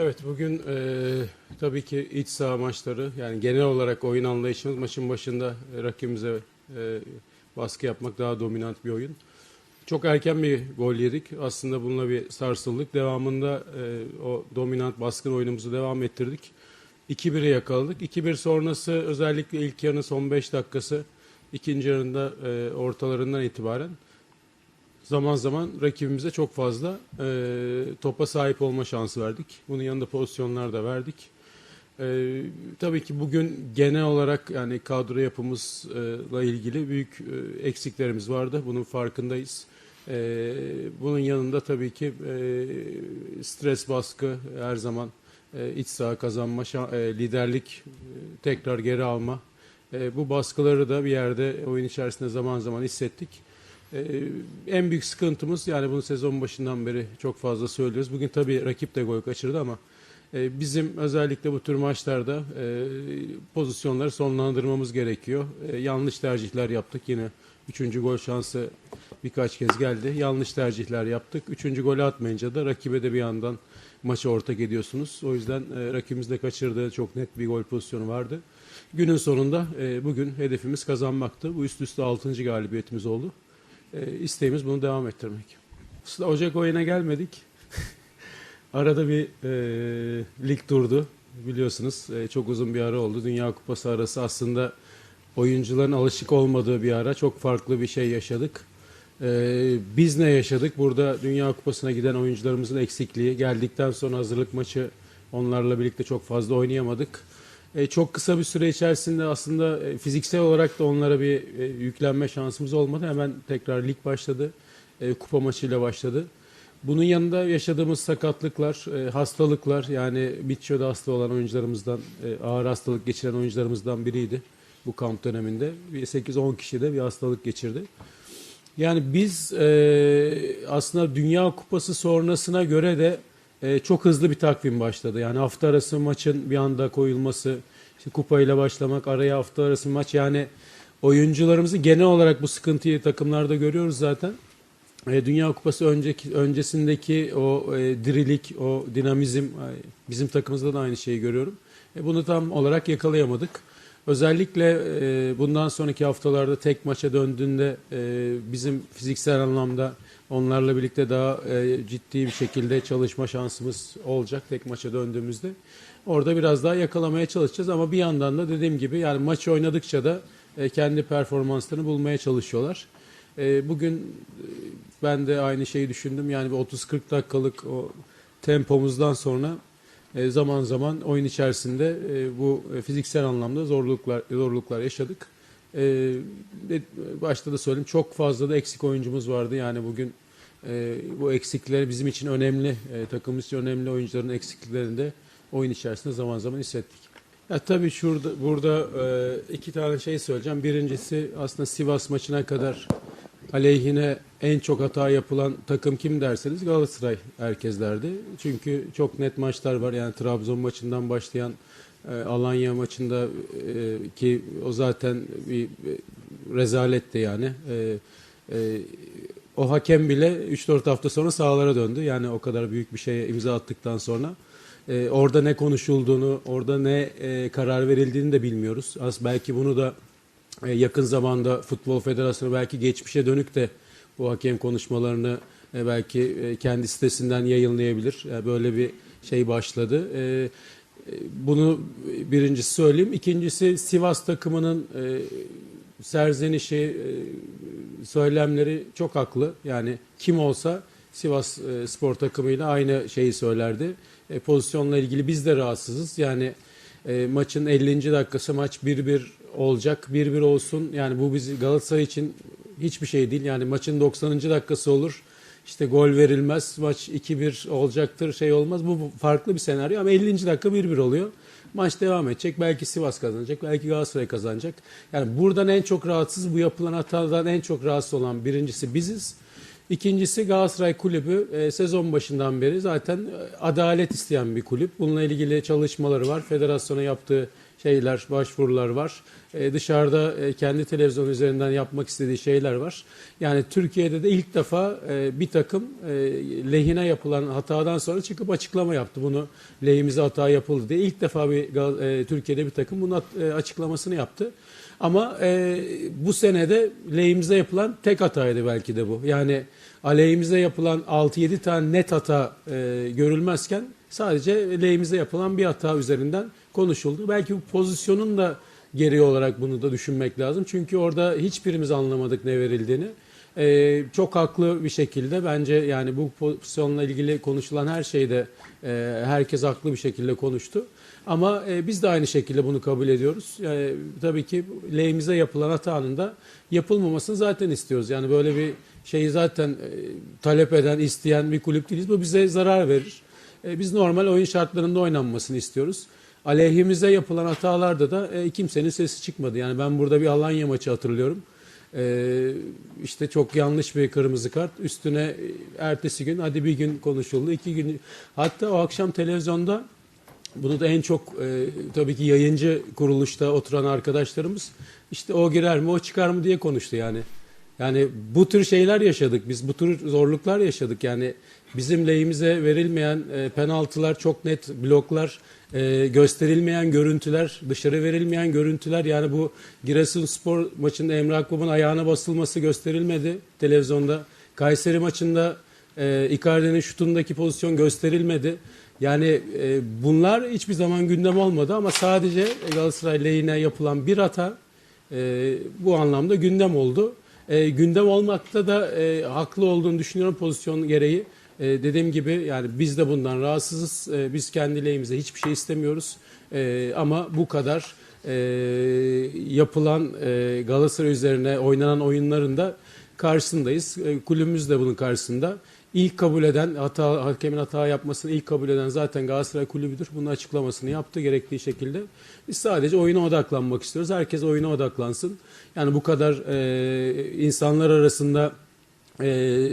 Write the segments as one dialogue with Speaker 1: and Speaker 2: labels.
Speaker 1: Evet bugün e, tabii ki iç saha maçları yani genel olarak oyun anlayışımız maçın başında e, rakibimize e, baskı yapmak daha dominant bir oyun. Çok erken bir gol yedik. Aslında bununla bir sarsıldık. Devamında e, o dominant baskın oyunumuzu devam ettirdik. 2-1'e yakaladık. 2-1 sonrası özellikle ilk yarının son 5 dakikası ikinci yarında e, ortalarından itibaren zaman zaman rakibimize çok fazla e, topa sahip olma şansı verdik. Bunun yanında pozisyonlar da verdik. E, tabii ki bugün genel olarak yani kadro yapımızla ilgili büyük e, eksiklerimiz vardı. Bunun farkındayız. E, bunun yanında tabii ki e, stres baskı her zaman e, iç saha kazanma, şa- e, liderlik e, tekrar geri alma. E, bu baskıları da bir yerde oyun içerisinde zaman zaman hissettik. Ee, en büyük sıkıntımız yani bunu sezon başından beri çok fazla söylüyoruz. Bugün tabii rakip de gol kaçırdı ama e, bizim özellikle bu tür maçlarda e, pozisyonları sonlandırmamız gerekiyor. E, yanlış tercihler yaptık yine. Üçüncü gol şansı birkaç kez geldi. Yanlış tercihler yaptık. Üçüncü golü atmayınca da rakibe de bir yandan maçı ortak ediyorsunuz. O yüzden e, rakibimiz de kaçırdığı çok net bir gol pozisyonu vardı. Günün sonunda e, bugün hedefimiz kazanmaktı. Bu üst üste 6. galibiyetimiz oldu. E, isteğimiz bunu devam ettirmek. Aslında Ocak ayına gelmedik. Arada bir e, lig durdu. Biliyorsunuz e, çok uzun bir ara oldu. Dünya Kupası arası aslında oyuncuların alışık olmadığı bir ara. Çok farklı bir şey yaşadık. E, biz ne yaşadık? Burada Dünya Kupası'na giden oyuncularımızın eksikliği. Geldikten sonra hazırlık maçı onlarla birlikte çok fazla oynayamadık. E, çok kısa bir süre içerisinde aslında e, fiziksel olarak da onlara bir e, yüklenme şansımız olmadı. Hemen tekrar lig başladı. Kupa maçıyla başladı. Bunun yanında yaşadığımız sakatlıklar, hastalıklar yani Bitço'da hasta olan oyuncularımızdan, ağır hastalık geçiren oyuncularımızdan biriydi bu kamp döneminde. Bir 8-10 kişi de bir hastalık geçirdi. Yani biz aslında Dünya Kupası sonrasına göre de e, çok hızlı bir takvim başladı. Yani hafta arası maçın bir anda koyulması, işte kupayla başlamak, araya hafta arası maç yani oyuncularımızın genel olarak bu sıkıntıyı takımlarda görüyoruz zaten. E, Dünya Kupası önceki öncesindeki o e, dirilik, o dinamizm ay, bizim takımımızda da aynı şeyi görüyorum. E, bunu tam olarak yakalayamadık. Özellikle e, bundan sonraki haftalarda tek maça döndüğünde e, bizim fiziksel anlamda onlarla birlikte daha e, ciddi bir şekilde çalışma şansımız olacak tek maça döndüğümüzde. Orada biraz daha yakalamaya çalışacağız ama bir yandan da dediğim gibi yani maç oynadıkça da e, kendi performanslarını bulmaya çalışıyorlar. E, bugün e, ben de aynı şeyi düşündüm. Yani bir 30-40 dakikalık o tempomuzdan sonra e, zaman zaman oyun içerisinde e, bu fiziksel anlamda zorluklar zorluklar yaşadık. E, ve başta da söyleyeyim çok fazla da eksik oyuncumuz vardı. Yani bugün e, bu eksikleri bizim için önemli, e, takımımız için önemli oyuncuların eksikliklerini de oyun içerisinde zaman zaman hissettik. Ya tabii şurada burada e, iki tane şey söyleyeceğim. Birincisi aslında Sivas maçına kadar aleyhine en çok hata yapılan takım kim derseniz Galatasaray herkeslerdi. Çünkü çok net maçlar var. Yani Trabzon maçından başlayan Alanya maçında e, ki o zaten bir e, rezaletti yani. E, e, o hakem bile 3-4 hafta sonra sahalara döndü. Yani o kadar büyük bir şeye imza attıktan sonra. E, orada ne konuşulduğunu, orada ne e, karar verildiğini de bilmiyoruz. Az belki bunu da e, yakın zamanda Futbol Federasyonu belki geçmişe dönük de bu hakem konuşmalarını e, belki e, kendi sitesinden yayınlayabilir. E, Böyle bir şey başladı. Bunu birincisi söyleyeyim. İkincisi Sivas takımının e, serzenişi, e, söylemleri çok haklı. Yani kim olsa Sivas e, spor takımıyla aynı şeyi söylerdi. E, pozisyonla ilgili biz de rahatsızız. Yani e, maçın 50. dakikası maç 1-1 olacak. 1-1 olsun. Yani bu bizi Galatasaray için hiçbir şey değil. Yani maçın 90. dakikası olur. İşte gol verilmez. Maç 2-1 olacaktır. Şey olmaz. Bu farklı bir senaryo ama 50. dakika 1-1 oluyor. Maç devam edecek. Belki Sivas kazanacak. Belki Galatasaray kazanacak. Yani buradan en çok rahatsız, bu yapılan hatadan en çok rahatsız olan birincisi biziz. İkincisi Galatasaray Kulübü e, sezon başından beri zaten e, adalet isteyen bir kulüp. Bununla ilgili çalışmaları var. Federasyona yaptığı şeyler, başvurular var. E, dışarıda e, kendi televizyon üzerinden yapmak istediği şeyler var. Yani Türkiye'de de ilk defa e, bir takım e, lehine yapılan hatadan sonra çıkıp açıklama yaptı. Bunu lehimize hata yapıldı diye. İlk defa bir e, Türkiye'de bir takım bunun e, açıklamasını yaptı. Ama e, bu senede lehimize yapılan tek hataydı belki de bu. Yani aleyhimize yapılan 6-7 tane net hata e, görülmezken sadece lehimize yapılan bir hata üzerinden konuşuldu. Belki bu pozisyonun da geri olarak bunu da düşünmek lazım. Çünkü orada hiçbirimiz anlamadık ne verildiğini. Ee, çok haklı bir şekilde bence yani bu pozisyonla ilgili konuşulan her şeyde e, herkes haklı bir şekilde konuştu. Ama e, biz de aynı şekilde bunu kabul ediyoruz. Yani, tabii ki lehimize yapılan hatanın da yapılmamasını zaten istiyoruz. Yani böyle bir şeyi zaten e, talep eden, isteyen bir kulüp değiliz. Bu bize zarar verir. E, biz normal oyun şartlarında oynanmasını istiyoruz. Aleyhimize yapılan hatalarda da e, kimsenin sesi çıkmadı. Yani ben burada bir Alanya maçı hatırlıyorum. E, işte çok yanlış bir kırmızı kart. Üstüne e, ertesi gün hadi bir gün konuşuldu. iki gün hatta o akşam televizyonda bunu da en çok e, tabii ki yayıncı kuruluşta oturan arkadaşlarımız işte o girer mi o çıkar mı diye konuştu yani. Yani bu tür şeyler yaşadık biz bu tür zorluklar yaşadık yani bizim lehimize verilmeyen e, penaltılar çok net bloklar e, gösterilmeyen görüntüler dışarı verilmeyen görüntüler yani bu Giresunspor maçında Emre Akbab'ın ayağına basılması gösterilmedi televizyonda. Kayseri maçında e, Icardi'nin şutundaki pozisyon gösterilmedi. Yani e, bunlar hiçbir zaman gündem olmadı ama sadece Galatasaray lehine yapılan bir hata e, bu anlamda gündem oldu. E, gündem olmakta da e, haklı olduğunu düşünüyorum pozisyon gereği. E, dediğim gibi yani biz de bundan rahatsızız. E, biz kendi lehimize hiçbir şey istemiyoruz. E, ama bu kadar e, yapılan e, Galatasaray üzerine oynanan oyunların da karşısındayız. E, kulübümüz de bunun karşısında. İlk kabul eden, hata, hakemin hata yapmasını ilk kabul eden zaten Galatasaray Kulübü'dür. Bunun açıklamasını yaptı gerektiği şekilde. Biz sadece oyuna odaklanmak istiyoruz. Herkes oyuna odaklansın. Yani bu kadar e, insanlar arasında e,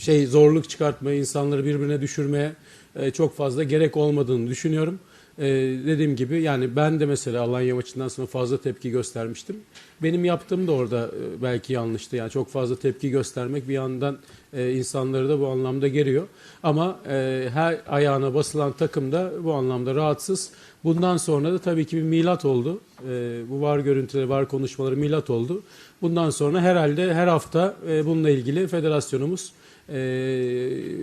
Speaker 1: şey zorluk çıkartmaya, insanları birbirine düşürmeye e, çok fazla gerek olmadığını düşünüyorum. E, dediğim gibi yani ben de mesela Alanya maçından sonra fazla tepki göstermiştim. Benim yaptığım da orada e, belki yanlıştı. Yani çok fazla tepki göstermek bir yandan e, insanları da bu anlamda geriyor. Ama e, her ayağına basılan takım da bu anlamda rahatsız. Bundan sonra da tabii ki bir milat oldu. E, bu var görüntüleri, var konuşmaları milat oldu. Bundan sonra herhalde her hafta e, bununla ilgili federasyonumuz e,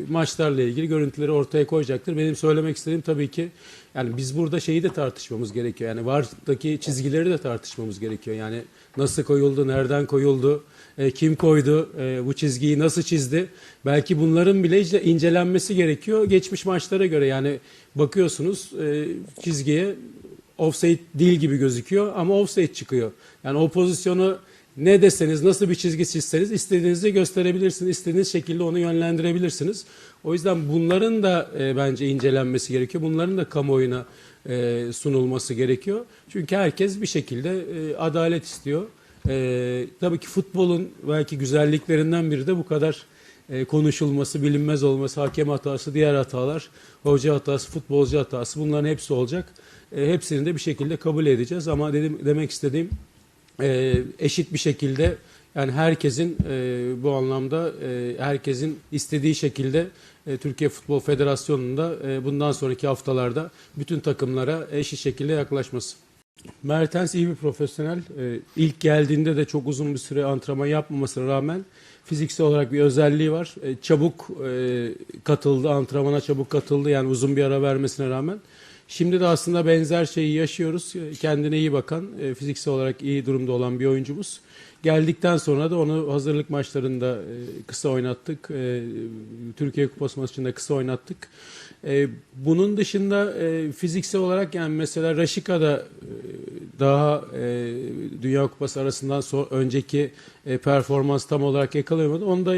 Speaker 1: maçlarla ilgili görüntüleri ortaya koyacaktır. Benim söylemek istediğim tabii ki yani biz burada şeyi de tartışmamız gerekiyor. Yani VAR'daki çizgileri de tartışmamız gerekiyor. Yani nasıl koyuldu, nereden koyuldu, e, kim koydu, e, bu çizgiyi nasıl çizdi? Belki bunların bile ince- incelenmesi gerekiyor. Geçmiş maçlara göre yani bakıyorsunuz e, çizgiye offside değil gibi gözüküyor ama offside çıkıyor. Yani o pozisyonu ne deseniz, nasıl bir çizgi çizseniz istediğinizi gösterebilirsiniz. istediğiniz şekilde onu yönlendirebilirsiniz. O yüzden bunların da e, bence incelenmesi gerekiyor. Bunların da kamuoyuna e, sunulması gerekiyor. Çünkü herkes bir şekilde e, adalet istiyor. E, tabii ki futbolun belki güzelliklerinden biri de bu kadar e, konuşulması, bilinmez olması, hakem hatası, diğer hatalar, hoca hatası, futbolcu hatası bunların hepsi olacak. E, hepsini de bir şekilde kabul edeceğiz ama dedim demek istediğim e, eşit bir şekilde yani herkesin e, bu anlamda e, herkesin istediği şekilde e, Türkiye Futbol Federasyonu'nda e, bundan sonraki haftalarda bütün takımlara eşit şekilde yaklaşması. Mertens iyi bir profesyonel. E, ilk geldiğinde de çok uzun bir süre antrenman yapmamasına rağmen fiziksel olarak bir özelliği var. E, çabuk e, katıldı, antrenmana çabuk katıldı yani uzun bir ara vermesine rağmen. Şimdi de aslında benzer şeyi yaşıyoruz. Kendine iyi bakan, e, fiziksel olarak iyi durumda olan bir oyuncumuz. Geldikten sonra da onu hazırlık maçlarında e, kısa oynattık. E, Türkiye Kupası maçında kısa oynattık. Bunun dışında fiziksel olarak yani mesela Raşika'da e, daha Dünya Kupası arasından sonra önceki performans tam olarak yakalayamadı. Onu da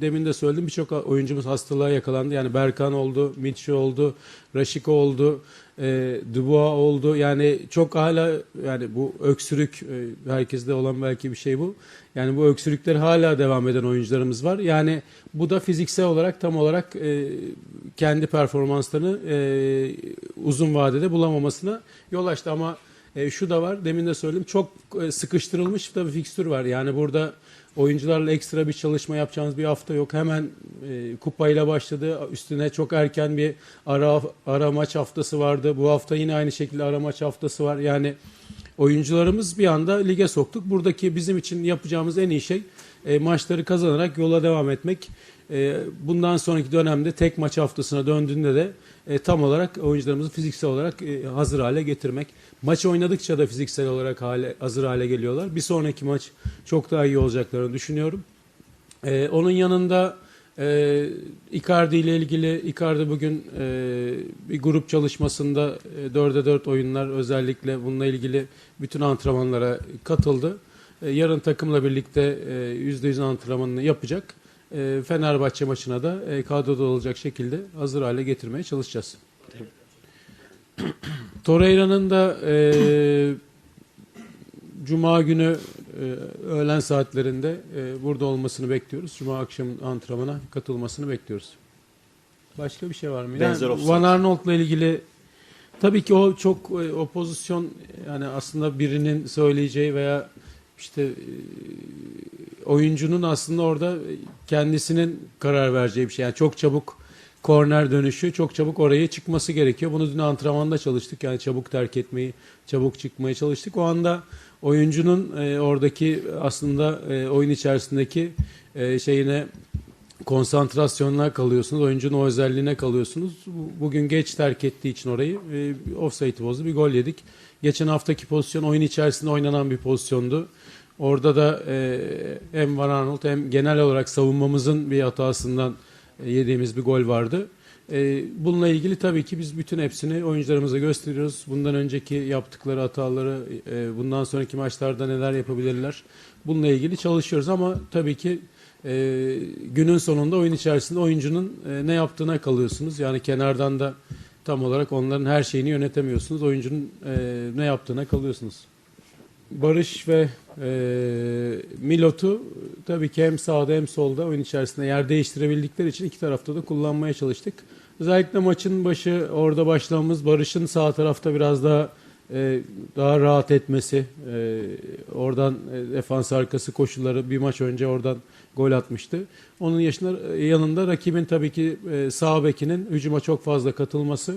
Speaker 1: demin de söyledim birçok oyuncumuz hastalığa yakalandı. Yani Berkan oldu, Mitchi oldu, Raşika oldu. E, Dubois oldu. Yani çok hala yani bu öksürük e, herkeste olan belki bir şey bu. Yani bu öksürükler hala devam eden oyuncularımız var. Yani bu da fiziksel olarak tam olarak e, kendi performanslarını e, uzun vadede bulamamasına yol açtı ama e, şu da var demin de söyledim çok e, sıkıştırılmış da bir fikstür var. Yani burada oyuncularla ekstra bir çalışma yapacağımız bir hafta yok. Hemen e, kupayla başladı. Üstüne çok erken bir ara ara maç haftası vardı. Bu hafta yine aynı şekilde ara maç haftası var. Yani oyuncularımız bir anda lige soktuk. Buradaki bizim için yapacağımız en iyi şey e, maçları kazanarak yola devam etmek. E, bundan sonraki dönemde tek maç haftasına döndüğünde de e, tam olarak oyuncularımızı fiziksel olarak e, hazır hale getirmek. Maç oynadıkça da fiziksel olarak hale, hazır hale geliyorlar. Bir sonraki maç çok daha iyi olacaklarını düşünüyorum. E, onun yanında e, Icardi ile ilgili Icardi bugün e, bir grup çalışmasında e, 4'e 4 oyunlar özellikle bununla ilgili bütün antrenmanlara katıldı. E, yarın takımla birlikte e, %100 antrenmanını yapacak. E, Fenerbahçe maçına da e, kadroda olacak şekilde hazır hale getirmeye çalışacağız. Torreira'nın da e, Cuma günü e, öğlen saatlerinde e, burada olmasını bekliyoruz. Cuma akşam antrenmana katılmasını bekliyoruz. Başka bir şey var mı?
Speaker 2: Benzer
Speaker 1: Yani. Van Arnold'la ilgili tabii ki o çok e, o pozisyon yani aslında birinin söyleyeceği veya işte e, oyuncunun aslında orada kendisinin karar vereceği bir şey. Yani çok çabuk korner dönüşü çok çabuk oraya çıkması gerekiyor. Bunu dün antrenmanda çalıştık. Yani çabuk terk etmeyi, çabuk çıkmaya çalıştık. O anda oyuncunun e, oradaki aslında e, oyun içerisindeki şeyine konsantrasyonuna kalıyorsunuz. Oyuncunun o özelliğine kalıyorsunuz. Bu- Bugün geç terk ettiği için orayı offside bozdu. Bir gol yedik. Geçen haftaki pozisyon oyun içerisinde oynanan bir pozisyondu. Orada da e, hem Van Arnold hem genel olarak savunmamızın bir hatasından e, yediğimiz bir gol vardı. E, bununla ilgili tabii ki biz bütün hepsini oyuncularımıza gösteriyoruz. Bundan önceki yaptıkları hataları, e, bundan sonraki maçlarda neler yapabilirler. Bununla ilgili çalışıyoruz ama tabii ki e, günün sonunda oyun içerisinde oyuncunun e, ne yaptığına kalıyorsunuz. Yani kenardan da tam olarak onların her şeyini yönetemiyorsunuz. Oyuncunun e, ne yaptığına kalıyorsunuz. Barış ve e, Milot'u tabii ki hem sağda hem solda oyun içerisinde yer değiştirebildikleri için iki tarafta da kullanmaya çalıştık. Özellikle maçın başı orada başlamamız Barış'ın sağ tarafta biraz daha e, daha rahat etmesi, e, oradan e, defans arkası koşulları bir maç önce oradan gol atmıştı. Onun yaşında, yanında rakibin tabii ki e, sağ bekinin hücuma çok fazla katılması.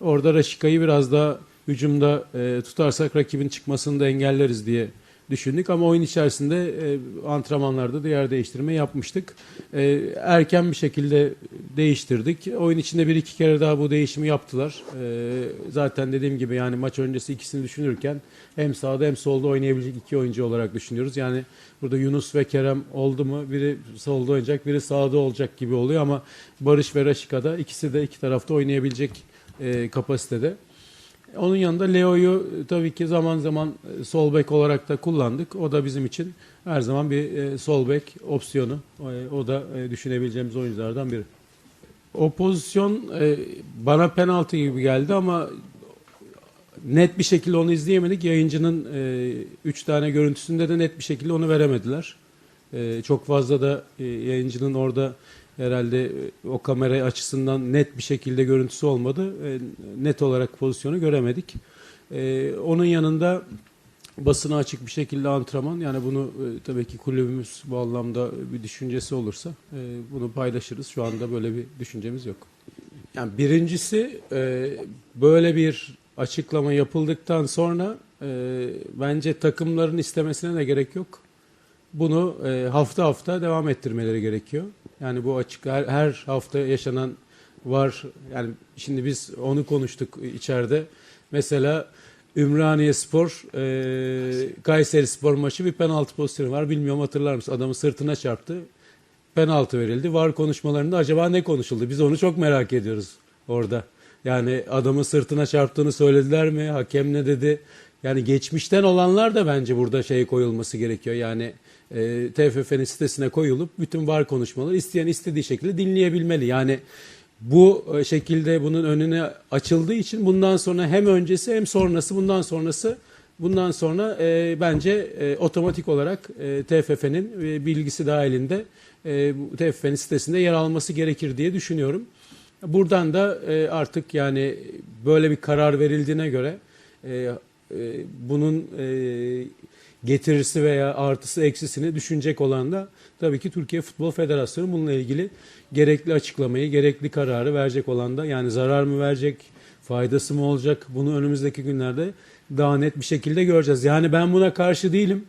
Speaker 1: Orada Raşika'yı biraz daha hücumda e, tutarsak rakibin çıkmasını da engelleriz diye düşündük. Ama oyun içerisinde e, antrenmanlarda da yer değiştirme yapmıştık. E, erken bir şekilde değiştirdik. Oyun içinde bir iki kere daha bu değişimi yaptılar. E, zaten dediğim gibi yani maç öncesi ikisini düşünürken hem sağda hem solda oynayabilecek iki oyuncu olarak düşünüyoruz. Yani burada Yunus ve Kerem oldu mu biri solda oynayacak biri sağda olacak gibi oluyor ama Barış ve Raşika'da ikisi de iki tarafta oynayabilecek e, kapasitede. Onun yanında Leo'yu e, tabii ki zaman zaman e, sol bek olarak da kullandık. O da bizim için her zaman bir e, sol bek opsiyonu. O, o da e, düşünebileceğimiz oyunculardan biri. O pozisyon e, bana penaltı gibi geldi ama net bir şekilde onu izleyemedik. Yayıncının 3 tane görüntüsünde de net bir şekilde onu veremediler. E, çok fazla da e, yayıncının orada herhalde e, o kamera açısından net bir şekilde görüntüsü olmadı. E, net olarak pozisyonu göremedik. E, onun yanında basına açık bir şekilde antrenman yani bunu e, tabii ki kulübümüz bu anlamda bir düşüncesi olursa e, bunu paylaşırız. Şu anda böyle bir düşüncemiz yok. Yani birincisi e, böyle bir açıklama yapıldıktan sonra e, bence takımların istemesine de gerek yok. Bunu e, hafta hafta devam ettirmeleri gerekiyor. Yani bu açık her, her hafta yaşanan var. Yani şimdi biz onu konuştuk içeride. Mesela Ümraniye Spor, e, Kayseri Spor maçı bir penaltı pozisyonu var. Bilmiyorum hatırlar mısın? Adamın sırtına çarptı. Penaltı verildi. Var konuşmalarında acaba ne konuşuldu? Biz onu çok merak ediyoruz orada. Yani adamın sırtına çarptığını söylediler mi? Hakem ne dedi? Yani geçmişten olanlar da bence burada şey koyulması gerekiyor. Yani e, TFF'nin sitesine koyulup bütün var konuşmaları isteyen istediği şekilde dinleyebilmeli. Yani bu e, şekilde bunun önüne açıldığı için bundan sonra hem öncesi hem sonrası bundan sonrası bundan sonra e, bence e, otomatik olarak e, TFF'nin e, bilgisi dahilinde e, TFF'nin sitesinde yer alması gerekir diye düşünüyorum. Buradan da e, artık yani böyle bir karar verildiğine göre e, e, bunun e, getirisi veya artısı eksisini düşünecek olan da tabii ki Türkiye Futbol Federasyonu bununla ilgili gerekli açıklamayı, gerekli kararı verecek olan da yani zarar mı verecek, faydası mı olacak bunu önümüzdeki günlerde daha net bir şekilde göreceğiz. Yani ben buna karşı değilim.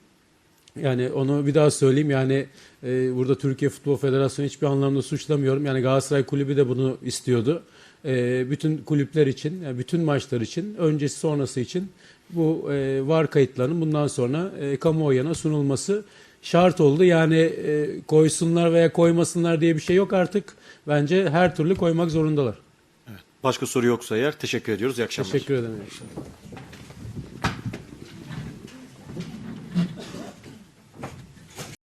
Speaker 1: Yani onu bir daha söyleyeyim. Yani e, burada Türkiye Futbol Federasyonu hiçbir anlamda suçlamıyorum. Yani Galatasaray Kulübü de bunu istiyordu. E, bütün kulüpler için, yani bütün maçlar için, öncesi sonrası için bu e, var kayıtlarının bundan sonra e, kamuoyuna sunulması şart oldu. Yani e, koysunlar veya koymasınlar diye bir şey yok artık. Bence her türlü koymak zorundalar.
Speaker 2: Başka soru yoksa eğer teşekkür ediyoruz. İyi akşamlar.
Speaker 1: Teşekkür ederim.